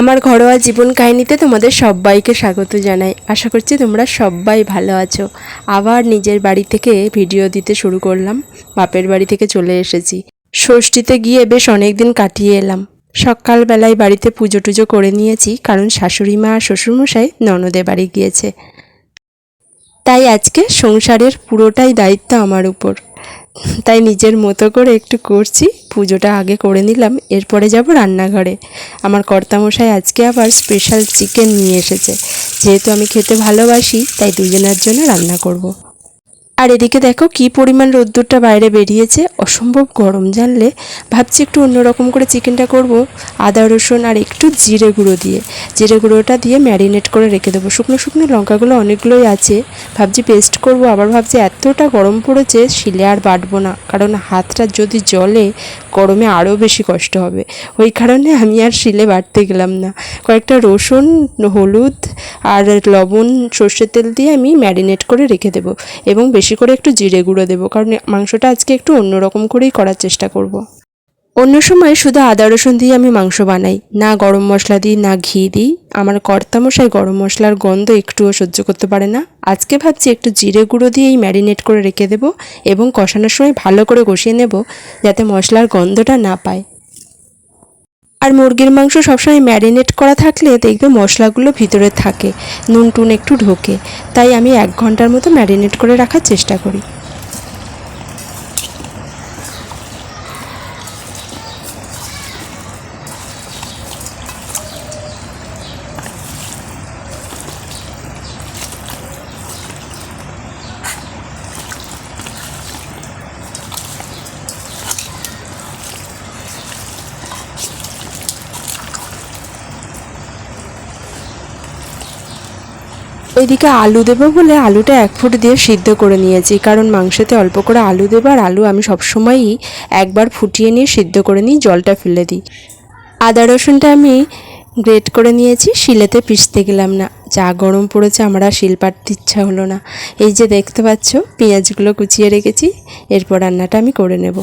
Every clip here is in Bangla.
আমার ঘরোয়া জীবন কাহিনীতে তোমাদের সবাইকে স্বাগত জানাই। আশা করছি তোমরা সবাই ভালো আছো। আবার নিজের বাড়ি থেকে ভিডিও দিতে শুরু করলাম। বাপের বাড়ি থেকে চলে এসেছি। ষষ্ঠীতে গিয়ে বেশ অনেক দিন কাটিয়ে এলাম। সকালবেলায় বাড়িতে পুজো টুজো করে নিয়েছি, কারণ শাশুড়ি মা আর শ্বশুরমশাই ননদে বাড়ি গিয়েছে। তাই আজকে সংসারের পুরোটাই দায়িত্ব আমার উপর। তাই নিজের মতো করে একটু করছি। পুজোটা আগে করে নিলাম, এরপরে যাব রান্নাঘরে। আমার কর্তামশাই আজকে আবার স্পেশাল চিকেন নিয়ে এসেছে। যেহেতু আমি খেতে ভালোবাসি, তাই দুজনের জন্য রান্না করব। আর এদিকে দেখো কি পরিমাণ রোদ্দুরটা বাইরে বেরিয়েছে। অসম্ভব গরম জানলে ভাবছি একটু অন্যরকম করে চিকেনটা করব। আদা, রসুন আর একটু জিরে গুঁড়ো দিয়ে। জিরে গুঁড়োটা দিয়ে ম্যারিনেট করে রেখে দেবো। শুকনো শুকনো লঙ্কাগুলো অনেকগুলোই আছে। ভাবছি পেস্ট করব, আবার ভাবছি এতটা গরম পড়েছে শিলে আর বাটবো না। কারণ হাতটা যদি জলে গরমে আরও বেশি কষ্ট হবে। ওই কারণে আমি আর শিলে বাটতে গেলাম না। কয়েকটা রসুন, হলুদ আর লবণ, সর্ষের তেল দিয়ে আমি ম্যারিনেট করে রেখে দেবো। এবং বেশি করে একটু জিরে গুঁড়ো দেবো, কারণ মাংসটা আজকে একটু অন্যরকম করেই করার চেষ্টা করব। অন্য সময় শুধু আদা, রসুন দিয়ে আমি মাংস বানাই, না গরম মশলা দিই, না ঘি দিই। আমার কর্তামশাই গরম মশলার গন্ধ একটুও সহ্য করতে পারে না। আজকে ভাবছি একটু জিরে গুঁড়ো দিয়েই ম্যারিনেট করে রেখে দেবো এবং কষানোর সময় ভালো করে কষিয়ে নেব, যাতে মশলার গন্ধটা না পায়। আর মুরগির মাংস সবসময় ম্যারিনেট করা থাকলে দেখবে মশলাগুলো ভিতরে থাকে নুন টুন একটু ঢোকে। তাই আমি এক ঘণ্টার মতো ম্যারিনেট করে রাখার চেষ্টা করি। ওইদিকে আলু দেবো বলে আলুটা এক ফুট দিয়ে সিদ্ধ করে নিয়েছি, কারণ মাংসতে অল্প করে আলু দেবো আর আলু আমি সবসময়ই একবার ফুটিয়ে নিয়ে সিদ্ধ করে নিই, জলটা ফেলে দিই। আদা রসুনটা আমি গ্রেট করে নিয়েছি, শিলেতে পিষতে গেলাম না, যা গরম পড়েছে আমার শিল পাটতে ইচ্ছা হলো না। এই যে দেখতে পাচ্ছ, পেঁয়াজগুলো কুচিয়ে রেখেছি, এরপর রান্নাটা আমি করে নেব।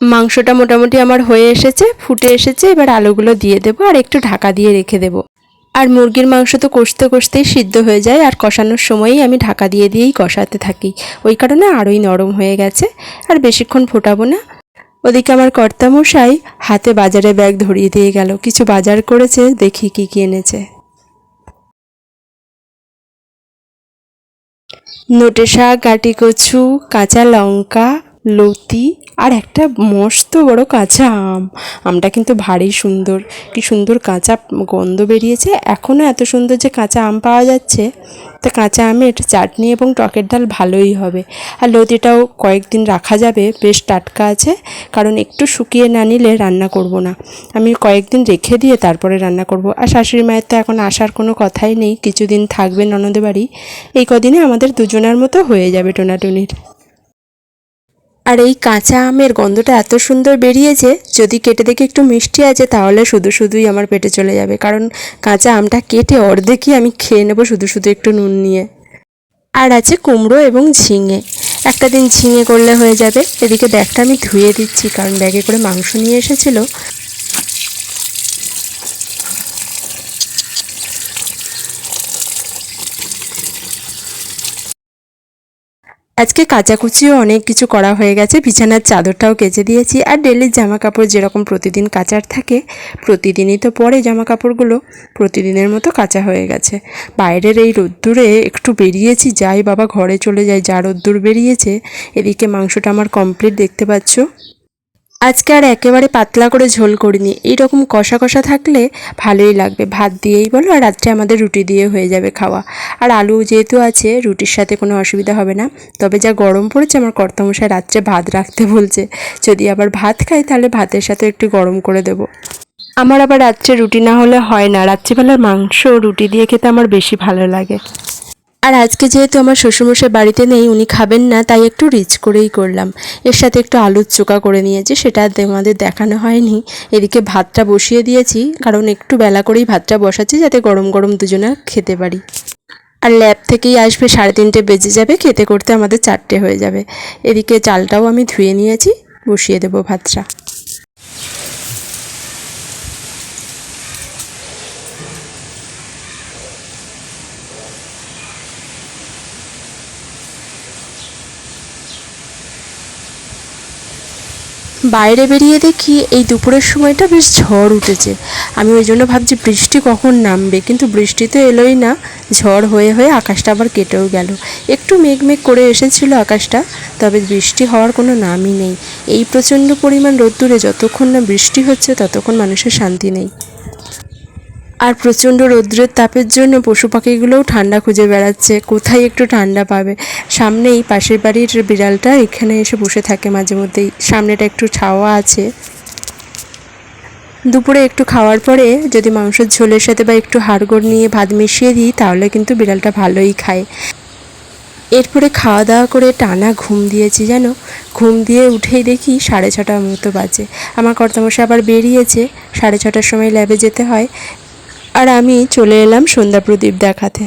মাংসটা মোটামুটি আমার হয়ে এসেছে, ফুটে এসেছে, এবার আলুগুলো দিয়ে দেবো আর একটু ঢাকা দিয়ে রেখে দেবো। আর মুরগির মাংস তো কষতে কষতেই সিদ্ধ হয়ে যায় আর কষানোর সময়ই আমি ঢাকা দিয়ে দিয়েই কষাতে থাকি। ওই কারণে আরোই নরম হয়ে গেছে আর বেশিক্ষণ ফোটাবো না। ওদিকে আমার কর্তামশাই হাতে বাজারে ব্যাগ ধরিয়ে দিয়ে গেল। কিছু বাজার করেছে, দেখি কি কি এনেছে। নোটে শাক, গাটি কচু, কাঁচা লঙ্কা লতি আর একটা মস্ত বড় কাঁচা আম। আমটা কিন্তু ভারী সুন্দর। কি সুন্দর কাঁচা গন্ধ বেরিয়েছে। এখনও এত সুন্দর যে কাঁচা আম পাওয়া যাচ্ছে। তো কাঁচা আমের চাটনি এবং টকের ডাল ভালোই হবে। আর লতিটাও কয়েকদিন রাখা যাবে। বেশ টাটকা আছে। কারণ একটু শুকিয়ে না নিলে রান্না করব না। আমি কয়েকদিন রেখে দিয়ে তারপরে রান্না করব। আর শাশুড়ি মায়ের তো এখন আসার কোনো কথাই নেই। কিছুদিন থাকবে ননদের বাড়ি। এই কদিনে আমাদের দুজনের মতো হয়ে যাবে টোনাটুনির। আর এই কাঁচা আমের গন্ধটা এত সুন্দর বেরিয়েছে, যদি কেটে দেখে একটু মিষ্টি আছে, তাহলে শুধু শুধুই আমার পেটে চলে যাবে। কারণ কাঁচা আমটা কেটে অর্ধেকই আমি খেয়ে নেব শুধু শুধু একটু নুন নিয়ে। আর আছে কুমড়ো এবং ঝিঙে। একটা দিন ঝিঙে করলে হয়ে যাবে। এদিকে ব্যাগটা আমি ধুয়ে দিচ্ছি, কারণ ব্যাগে করে মাংস নিয়ে এসেছিল। আজকে কাচাকুচিও অনেক কিছু করা হয়ে গেছে। বিছানার চাদরটাও কেচে দিয়েছি। আর ডেলির জামা কাপড় যেরকম প্রতিদিন কাচার থাকে, প্রতিদিনই তো পরে জামা কাপড়গুলো প্রতিদিনের মতো কাঁচা হয়ে গেছে। বাইরের এই রোদ্দুরে একটু বেরিয়েছি, যাই বাবা ঘরে চলে যাই, যা রোদ্দুর বেরিয়েছে, এদিকে মাংসটা আমার কমপ্লিট দেখতে পাচ্ছ। আজকে আর একেবারে পাতলা করে ঝোল করিনি। এইরকম কষা কষা থাকলে ভালোই লাগবে। ভাত দিয়েই বলো আর রাত্রে আমাদের রুটি দিয়ে হয়ে যাবে খাওয়া। আর আলু যেহেতু আছে, রুটির সাথে কোনো অসুবিধা হবে না। তবে যা গরম পড়েছে, আমার কর্তামশাই রাত্রে ভাত রাখতে বলছে। যদি আবার ভাত খাই, তাহলে ভাতের সাথে একটু গরম করে দেবো। আমার আবার রাত্রে রুটি না হলে হয় না। রাত্রিবেলার মাংস রুটি দিয়ে খেতে আমার বেশি ভালো লাগে। আর আজকে যেহেতু আমার শ্বশুরমশাই বাড়িতে নেই, উনি খাবেন না, তাই একটু রিচ করেই করলাম। এর সাথে একটু আলুর চোকা করে নিয়েছি, সেটা আমাদের দেখানো হয়নি। এদিকে ভাতটা বসিয়ে দিয়েছি, কারণ একটু বেলা করেই ভাতটা বসাচ্ছি, যাতে গরম গরম দুজনে খেতে পারি। আর ল্যাব থেকেই আসবে, সাড়ে তিনটে বেজে যাবে, খেতে করতে আমাদের চারটে হয়ে যাবে। এদিকে চালটাও আমি ধুয়ে নিয়েছি, বসিয়ে দেবো ভাতটা। বাইরে বেরিয়ে দেখি এই দুপুরের সময়টা বেশ ঝড় উঠেছে। আমি ওই জন্য ভাবছি, বৃষ্টি কখন নামবে? কিন্তু বৃষ্টি তো এলোই না। ঝড় হয়ে হয়ে আকাশটা আবার কেটেও গেল। একটু মেঘ মেঘ করে এসেছিল আকাশটা, তবে বৃষ্টি হওয়ার কোনো নামই নেই। এই প্রচণ্ড পরিমাণ রোদ্দুরে যতক্ষণ না বৃষ্টি হচ্ছে, ততক্ষণ মানুষের শান্তি নেই। আর প্রচণ্ড রৌদ্রের তাপের জন্য পশু পাখিগুলোও ঠান্ডা খুঁজে বেড়াচ্ছে। কোথায় একটু ঠান্ডা পাবে? সামনেই পাশের বাড়ির বিড়ালটা এখানে এসে বসে থাকে মাঝে মধ্যেই। সামনেটা একটু ছাওয়া আছে। দুপুরে একটু খাওয়ার পরে যদি মাংসের ঝোলের সাথে বা একটু হাড়গোড় নিয়ে ভাত মিশিয়ে দিই, তাহলে কিন্তু বিড়ালটা ভালোই খায়। এরপরে খাওয়া দাওয়া করে টানা ঘুম দিয়েছি যেন ঘুম দিয়ে উঠেই দেখি সাড়ে ছটার মতো বাজে। আমার কর্তামশাই আবার বেরিয়েছে। সাড়ে ছটার সময় ল্যাবে যেতে হয়। আর আমি চলে এলাম সন্ধ্যা প্রদীপ দেখাতে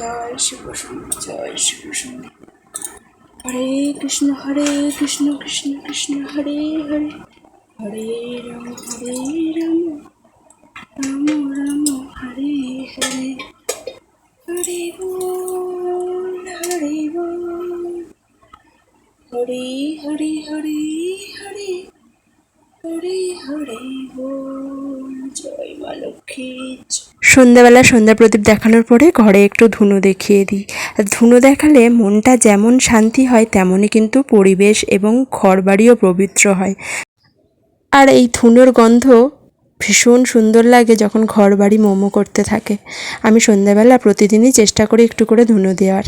জয় শিব শম্ভু জয় শিব শম্ভু হরে কৃষ্ণ হরে কৃষ্ণ কৃষ্ণ কৃষ্ণ হরে হরে হরে রাম হরে রাম রাম রাম হরে হরে হরে বল হরে হরে হরে হরে হরে হরে হরে সন্ধ্যাবেলা সন্ধ্যা প্রদীপ দেখানোর পরে ঘরে একটু ধুনো দেখিয়ে দিই। ধুনো দেখালে মনটা যেমন শান্তি হয়, তেমনই কিন্তু পরিবেশ এবং ঘরবাড়িও পবিত্র হয়। আর এই ধুনোর গন্ধ ভীষণ সুন্দর লাগে যখন ঘর বাড়ি মোমো করতে থাকে। আমি সন্ধ্যাবেলা প্রতিদিনই চেষ্টা করি একটু করে ধুনো দেওয়ার।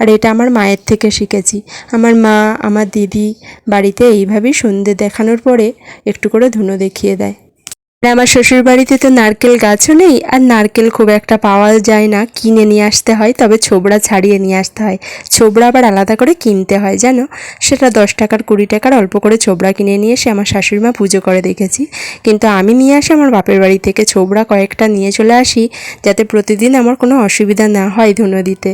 আর এটা আমার মায়ের থেকে শিখেছি। আমার মা, আমার দিদি বাড়িতে এইভাবেই সন্ধ্যে দেখানোর পরে একটু করে ধুনো দেখিয়ে দেয়। আমার শ্বশুর বাড়িতে তো নারকেল গাছও নেই, আর নারকেল খুব একটা পাওয়া যায় না, কিনে নিয়ে আসতে হয়, তবে ছোবড়া ছাড়িয়ে নিয়ে আসতে হয়। ছোবড়া আবার আলাদা করে কিনতে হয়, জানো? সেটা দশ টাকার, কুড়ি টাকার, অল্প করে ছোবড়া কিনে নিয়ে এসে আমার শাশুড়ি মা পুজো করে দেখেছি। কিন্তু আমি নিয়ে আসি আমার বাপের বাড়ি থেকে ছোবড়া কয়েকটা নিয়ে চলে আসি, যাতে প্রতিদিন আমার কোনো অসুবিধা না হয় ধুনো দিতে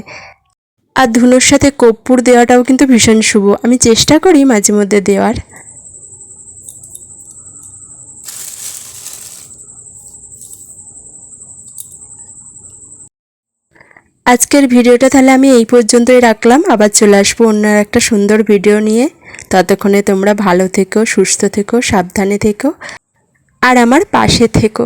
আর ধুনোর সাথে কর্পূর দেওয়াটাও কিন্তু ভীষণ শুভ। আমি চেষ্টা করি মাঝে মধ্যে দেওয়ার। আজকের ভিডিওটা তাহলে আমি এই পর্যন্তই রাখলাম। আবার চলে আসব অন্য একটা সুন্দর ভিডিও নিয়ে। ততক্ষণে তোমরা ভালো থেকো, সুস্থ থেকো, সাবধানে থেকো। আর আমার পাশে থেকো।